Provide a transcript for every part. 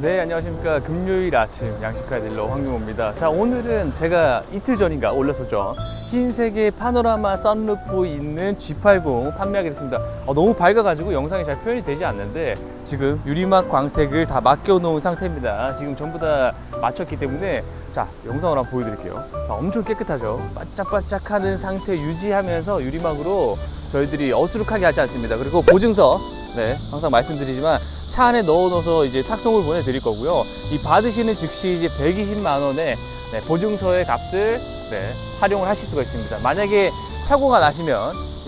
네, 안녕하십니까. 금요일 아침 양식카 딜러 황유모입니다. 자, 오늘은 제가 이틀 전인가 올렸었죠. 흰색의 파노라마 썬루프 있는 G80 판매하게 됐습니다. 어, 너무 밝아가지고 영상이 잘 표현이 되지 않는데 지금 유리막 광택을 다 맡겨놓은 상태입니다. 지금 전부 다 맞췄기 때문에 자, 영상으로 한번 보여드릴게요. 자, 엄청 깨끗하죠. 반짝반짝하는 상태 유지하면서 유리막으로 저희들이 어수룩하게 하지 않습니다. 그리고 보증서, 네, 항상 말씀드리지만 차 안에 넣어놓아서 이제 탁송을 보내드릴 거고요. 이 받으시는 즉시 이제 120만 원의 네, 보증서의 값을 네, 활용을 하실 수가 있습니다. 만약에 사고가 나시면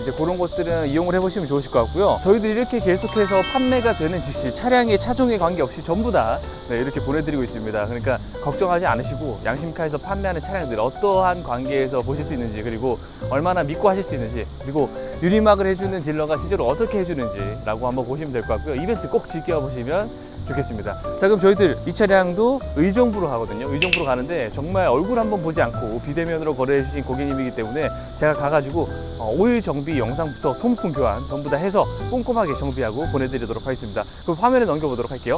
이제 그런 것들은 이용을 해보시면 좋으실 것 같고요. 저희들이 이렇게 계속해서 판매가 되는 즉시 차량의 차종에 관계없이 전부 다 네, 이렇게 보내드리고 있습니다. 그러니까 걱정하지 않으시고 양심카에서 판매하는 차량들 어떠한 관계에서 보실 수 있는지 그리고 얼마나 믿고 하실 수 있는지 그리고 유리막을 해주는 딜러가 실제로 어떻게 해주는지라고 한번 보시면 될 것 같고요. 이벤트 꼭 즐겨보시면 좋겠습니다. 자 그럼 저희들 이 차량도 의정부로 가거든요. 의정부로 가는데 정말 얼굴 한번 보지 않고 비대면으로 거래해 주신 고객님이기 때문에 제가 가가지고 어, 오일 정비 영상부터 소모품 교환 전부 다 해서 꼼꼼하게 정비하고 보내드리도록 하겠습니다. 그럼 화면에 넘겨보도록 할게요.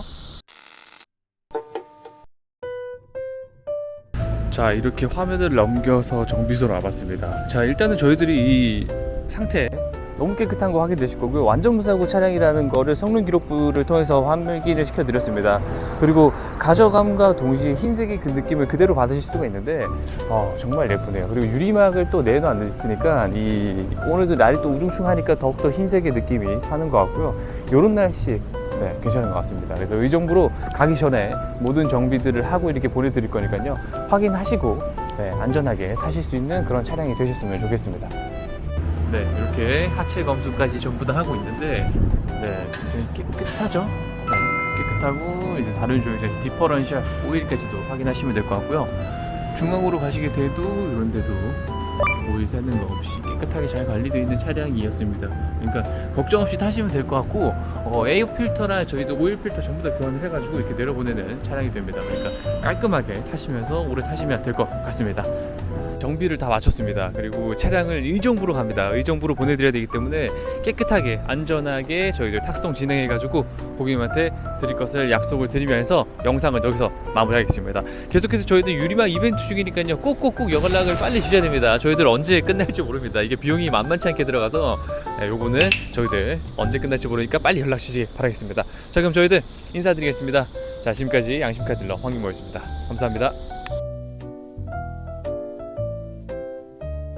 자 이렇게 화면을 넘겨서 정비소로 와봤습니다. 자 일단은 저희들이 이 상태 너무 깨끗한 거 확인되실 거고요. 완전 무사고 차량이라는 거를 성능 기록부를 통해서 확인을 시켜드렸습니다. 그리고 가져감과 동시에 흰색의 그 느낌을 그대로 받으실 수가 있는데 어, 정말 예쁘네요. 그리고 유리막을 또 내놓았으니까 이 오늘도 날이 또 우중충하니까 더욱더 흰색의 느낌이 사는 것 같고요. 요런 날씨 네, 괜찮은 것 같습니다. 그래서 의정부로 가기 전에 모든 정비들을 하고 이렇게 보내드릴 거니까요. 확인하시고 네, 안전하게 타실 수 있는 그런 차량이 되셨으면 좋겠습니다. 네, 이렇게 하체 검수까지 전부 다 하고 있는데, 네, 깨끗하죠? 네, 깨끗하고 이제 다른 조이자 디퍼런셜 오일까지도 확인하시면 될 것 같고요. 중앙으로 가시게 돼도 이런 데도 오일 새는 거 없이 깨끗하게 잘 관리되어 있는 차량이었습니다. 그러니까 걱정 없이 타시면 될 것 같고 어, 에어 필터나 저희도 오일 필터 전부 다 교환을 해가지고 이렇게 내려보내는 차량이 됩니다. 그러니까 깔끔하게 타시면서 오래 타시면 될 것 같습니다. 정비를 다 마쳤습니다. 그리고 차량을 의정부로 갑니다. 의정부로 보내드려야 되기 때문에 깨끗하게 안전하게 저희들 탁송 진행해가지고 고객님한테 드릴 것을 약속을 드리면서 영상을 여기서 마무리하겠습니다. 계속해서 저희들 유리막 이벤트 중이니까요. 꼭꼭꼭 연락을 빨리 주셔야 됩니다. 저희들 언제 끝날지 모릅니다. 이게 비용이 만만치 않게 들어가서 네, 요거는 저희들 언제 끝날지 모르니까 빨리 연락 주시기 바라겠습니다. 자 그럼 저희들 인사드리겠습니다. 자 지금까지 양심카 딜러 황민모였습니다. 감사합니다.